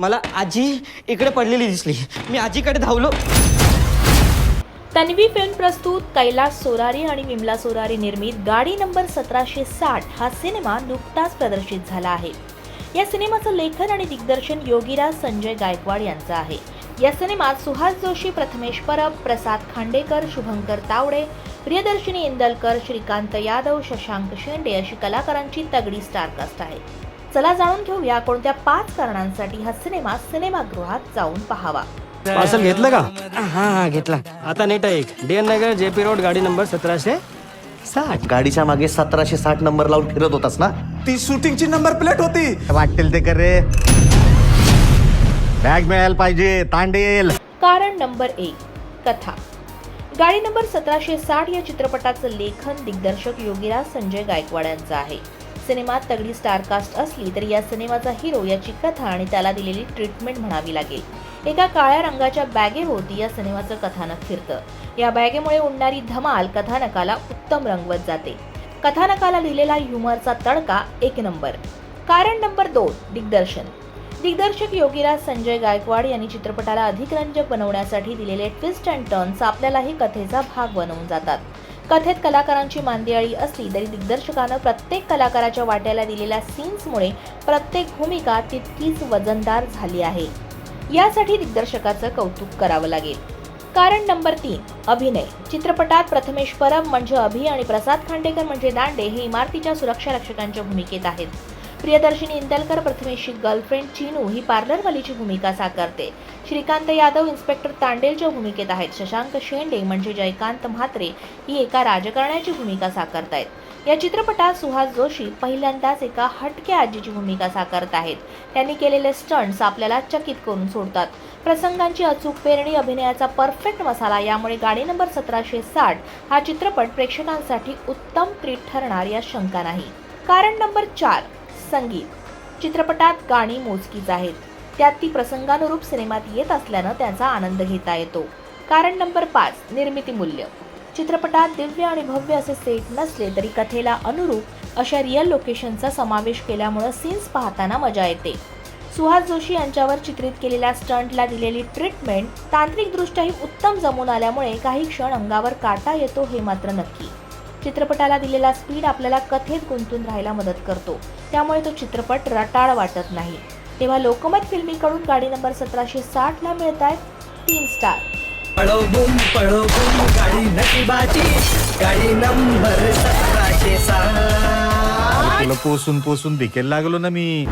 मला आजी इकडे पडलेली दिसली. मी आजीकडे धावलो. तन्वी फिल्म प्रस्तुत कैलास सोरारी आणि विमला सोरारी निर्मित गाडी नंबर सतराशे साठ हा सिनेमा नुकताच प्रदर्शित झाला आहे. या सिनेमाचं लेखन आणि दिग्दर्शन योगीराज संजय गायकवाड यांचं आहे. या सिनेमात सुहास जोशी प्रथमेश परब प्रसाद खांडेकर शुभंकर तावडे प्रियदर्शिनी इंदलकर श्रीकांत यादव शशांक शेंडे अशी कलाकारांची तगडी स्टारकास्ट आहे. चला जाणून घेऊया कोणत्या पाच कारणांसाठी हा सिनेमा सिनेमागृहात जाऊन पाहावा. पार्सल घेतलं का? हा हा घेतला. आता नेट आहे एक. डी एन नगर जे पी रोड गाडी नंबर सतराशे साठ. गाडीच्या मागे सतराशे साठ नंबर लावून फिरत होतास ना? ती शूटिंगची नंबर प्लेट होती. वाटेल ते कर रे? बॅग मिळायला पाहिजे तांडेल कारण नंबर एक कथा. गाडी नंबर सतराशे साठ या चित्रपटाचं लेखन दिग्दर्शक योगीराज संजय गायकवाड यांचं आहे. सिनेमात तगडी स्टारकास्ट असली तरी या सिनेमाचा हिरो याची कथा आणि त्याला दिलेली ट्रीटमेंट म्हणावी लागेल. एका काळ्या रंगाच्या बॅगेभोवती या सिनेमाचं कथानक फिरतं. या बॅगेमुळे उडणारी धमाल कथानकाला उत्तम रंगवत जाते. कथानकाला दिलेला ह्युमरचा तडका एक नंबर कारण नंबर दोन दिग्दर्शन. दिग्दर्शक योगीराज संजय गायकवाड यांनी चित्रपटाला अधिक रंजक बनवण्यासाठी दिलेले ट्विस्ट अँड टर्न्स आपल्यालाही कथेचा भाग बनवून जातात. कथेत कलाकारांची मांदियाळी असली तरी दिग्दर्शकानं प्रत्येक कलाकाराच्या वाट्याला दिलेल्या सीन्समुळे प्रत्येक भूमिका तितकीच वजनदार झाली आहे. यासाठी दिग्दर्शकाचं कौतुक करावं लागेल. कारण नंबर तीन अभिनय. चित्रपटात प्रथमेश परब म्हणजे अभि आणि प्रसाद खांडेकर म्हणजे दांडे हे इमारतीच्या सुरक्षा रक्षकांच्या भूमिकेत आहेत. प्रियदर्शिनी इंदलकर प्रथमेशची गर्लफ्रेंड चिनू ही पार्लरवालीची भूमिका साकारते. श्रीकांत यादव इन्स्पेक्टर तांडेलच्या भूमिकेत आहेत. शशांक शेंडे म्हणजे जयकांत म्हात्रे ही एका राजकारण्याची भूमिका साकारतायत. या चित्रपटात सुहास जोशी पहिल्यांदाच एका हटके आजीची भूमिका साकारत आहेत. त्यांनी केलेले स्टंट्स आपल्याला चकित करून सोडतात. प्रसंगांची अचूक पेरणी अभिनयाचा परफेक्ट मसाला यामुळे गाडी नंबर सतराशे साठ हा चित्रपट प्रेक्षकांसाठी उत्तम क्रीट ठरणार या शंका नाही. कारण नंबर चार संगीत. चित्रपटात गाणी मोजकीच आहेत. त्यात ती प्रसंगानुरूप सिनेमात येत असल्यानं त्यांचा आनंद घेता येतो. कारण नंबर पाच निर्मिती मूल्य. चित्रपटात दिव्य आणि भव्य असे सेट नसले तरी कथेला अनुरूप अशा रिअल लोकेशनचा समावेश केल्यामुळं सीन्स पाहताना मजा येते. सुहास जोशी यांच्यावर चित्रित केलेल्या स्टंटला दिलेली ट्रीटमेंट तांत्रिकदृष्ट्याही उत्तम जमून आल्यामुळे काही क्षण अंगावर काटा येतो हे मात्र नक्की. चित्रपटाला दिलेला स्पीड आपल्याला कथेत गुंतून राहायला मदत करतो. त्यामुळे तो चित्रपट रटाळ वाटत नाही. तेव्हा लोकमत फिल्मीकडून गाडी नंबर सतराशे साठला मिळत आहेत तीन स्टार. पळो बुम पळो बुम गाडी नशिबाची गाडी नंबर सतराशे सहा तुला पोसून पोसून भिकेल लागलो ना मी.